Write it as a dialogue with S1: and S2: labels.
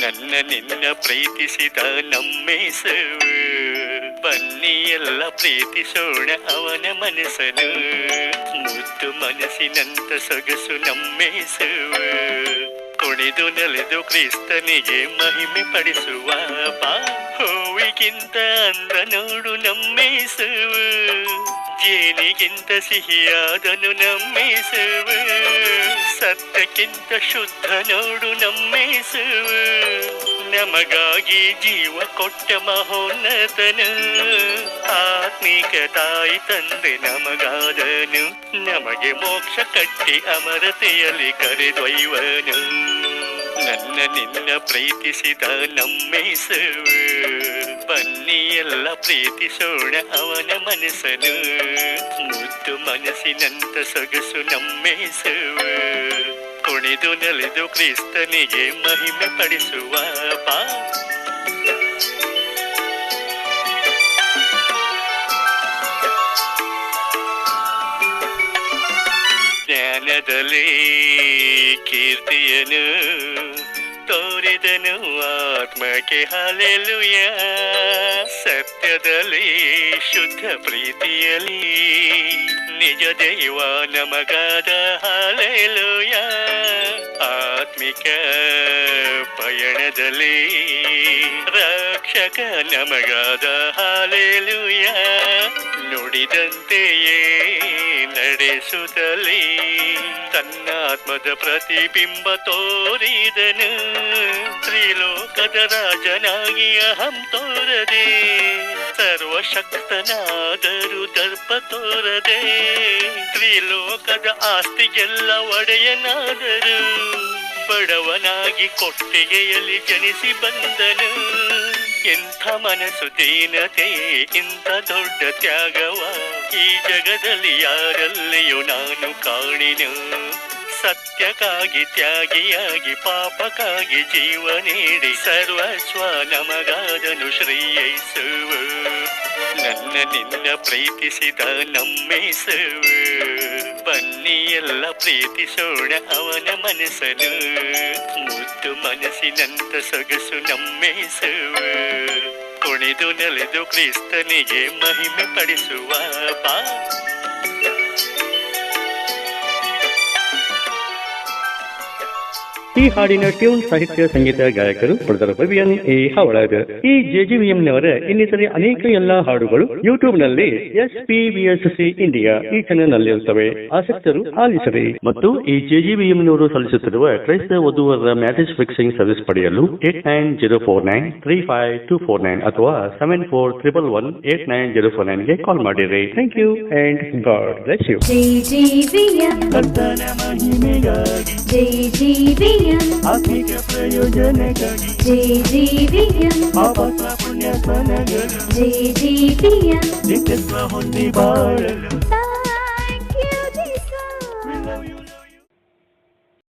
S1: ನನ್ನ ನಿನ್ನ ಪ್ರೀತಿಸಿದ ನಮ್ಮೆಸವು ಬನ್ನಿ ಎಲ್ಲ ಪ್ರೀತಿಸೋಣ ಅವನ ಮನಸ್ಸನು ಮುದ್ದು ಮನಸ್ಸಿನಂತ ಸೊಗಸು ನಮ್ಮೇಸವು ಕುಣಿದು ನೆಲೆದು ಕ್ರಿಸ್ತನಿಗೆ ಮಹಿಮೆ ಪಡಿಸುವ ಬಾ ಹೂವಿಗಿಂತ ಅಂದ ನೋಡು ನಮ್ಮೇಸವು. ಜೇನಿಗಿಂತ ಸಿಹಿಯಾದನು ನಮ್ಮೇಸವು. ಸತ್ಯಕ್ಕಿಂತ ಶುದ್ಧ ನೋಡು ನಮ್ಮೇಸವು. ನಮಗಾಗಿ ಜೀವ ಕೊಟ್ಟ ಮಹೋನ್ನತನು. ಆತ್ಮಿಕ ತಾಯಿ ತಂದೆ ನಮಗಾದನು. ನಮಗೆ ಮೋಕ್ಷ ಕಟ್ಟಿ ಅಮರತೆಯಲ್ಲಿ ಕರೆದೊಯ್ವನು ನನ್ನ ನಿನ್ನ ಪ್ರೀತಿಸಿದ ನಮ್ಮೇಸವು ಬನ್ನಿ ಎಲ್ಲ ಪ್ರೀತಿಸೋಣ ಅವನ ಮನಸ್ಸನು ಮುದ್ದು ಮನಸ್ಸಿನಂತ ಸೊಗಸು ನಮ್ಮೇಸವು ಕುಣಿದು ನಲಿದು ಕ್ರಿಸ್ತನಿಗೆ ಮಹಿಮೆ ಪಡಿಸುವ ಬಾ. ಜ್ಞಾನದಲ್ಲಿ ಕೀರ್ತಿಯನು ತೋರಿದನು ಆತ್ಮಕ್ಕೆ ಹಾಲೆಲುಯ ಸತ್ಯದಲ್ಲಿ ಶುದ್ಧ ಪ್ರೀತಿಯಲ್ಲಿ ನಿಜ ದೈವ ನಮಗಾದ ಹಾಲೆಲುಯ ಆತ್ಮಿಕ ಪಯಣದಲ್ಲಿ ರಕ್ಷಕ ನಮಗಾದ ಹಾಲೆಲುಯ ನುಡಿದಂತೆಯೇ ನಡೆಸುತ್ತಲೇ. ತನ್ನಾತ್ಮದ ಪ್ರತಿಬಿಂಬ ತೋರಿದನು. ತ್ರಿಲೋಕದ ರಾಜನಾಗಿ ಅಹಂ ತೋರದೆ. ಸರ್ವಶಕ್ತನಾದರೂ ದರ್ಪ ತೋರದೆ. ತ್ರಿಲೋಕದ ಆಸ್ತಿಗೆಲ್ಲ ಒಡೆಯನಾದರು. ಬಡವನಾಗಿ ಕೊಟ್ಟಿಗೆಯಲ್ಲಿ ಜನಿಸಿ ಬಂದನು. ಎಂಥ ಮನಸ್ಸು ದೀನತೆ, ಇಂಥ ದೊಡ್ಡ ತ್ಯಾಗವ. ಈ ಜಗದಲ್ಲಿ ಯಾರಲ್ಲಿಯೂ ನಾನು ಕಾಣಿನು. ಸತ್ಯಕ್ಕಾಗಿ ತ್ಯಾಗಿಯಾಗಿ, ಪಾಪಕ್ಕಾಗಿ ಜೀವ ನೀಡಿ, ಸರ್ವಸ್ವ ನಮಗಾದನು ಶ್ರೀಯೈಸುವು. ನನ್ನ ನಿನ್ನ ಪ್ರೀತಿಸಿದ ನಮ್ಮೇಸವು. ಎಲ್ಲ ಪ್ರೀತಿಸೋಣ ಅವನ ಮನಸ್ಸನು ಮುದ್ದು ಮನಸ್ಸಿನಂತ ಸೊಗಸು ನಮ್ಮೇಸು ಕುಣಿದು ನೆಲೆದು ಕ್ರಿಸ್ತನಿಗೆ ಮಹಿಮೆ ಪಡಿಸುವ ಬಾ
S2: ಈ ಹಾಡಿನ ಟ್ಯೂನ್ ಸಾಹಿತ್ಯ ಸಂಗೀತ ಗಾಯಕರು ಪಡೆದರ ವಿವಿಯನ್ ಎ ಹವಳದ. ಈ ಜೆಜಿವಿಎಂ ನವರ ಇನ್ನಿತರೆ ಅನೇಕ ಎಲ್ಲಾ ಹಾಡುಗಳು ಯೂಟ್ಯೂಬ್ನಲ್ಲಿ ಎಸ್ ಪಿ ಸಿ ಇಂಡಿಯಾ ಈ ಚಾನೆಲ್ನಲ್ಲಿ ಇರುತ್ತವೆ ಆಸಕ್ತರು ಆಲಿಸಲಿ ಮತ್ತು ಈ ಜೆಜಿವಿಎಂ ನವರು ಸಲ್ಲಿಸುತ್ತಿರುವ ಕ್ರೈಸ್ತ ಓದುವರ ಮ್ಯಾರೇಜ್ ಫಿಕ್ಸಿಂಗ್ ಸರ್ವಿಸ್ ಪಡೆಯಲು eight nine zero four nine three five two four nine ಅಥವಾ seven four triple one eight nine zero four ನೈನ್ಗೆ call ಮಾಡಿರಿ. Thank you and
S3: God
S1: bless you.
S3: JGVM,
S1: ಆತ್ಮಿಕ ಪ್ರಯೋಜನಕ್ಕಾಗಿ
S3: JGVM,
S1: ಪಾಪ ಪುಣ್ಯ ಸನಗಳು
S3: JGVM,
S1: ನಿತ್ಯತ್ವ ಹೊಂದಿ ಬಾಳಲು
S3: ತಾ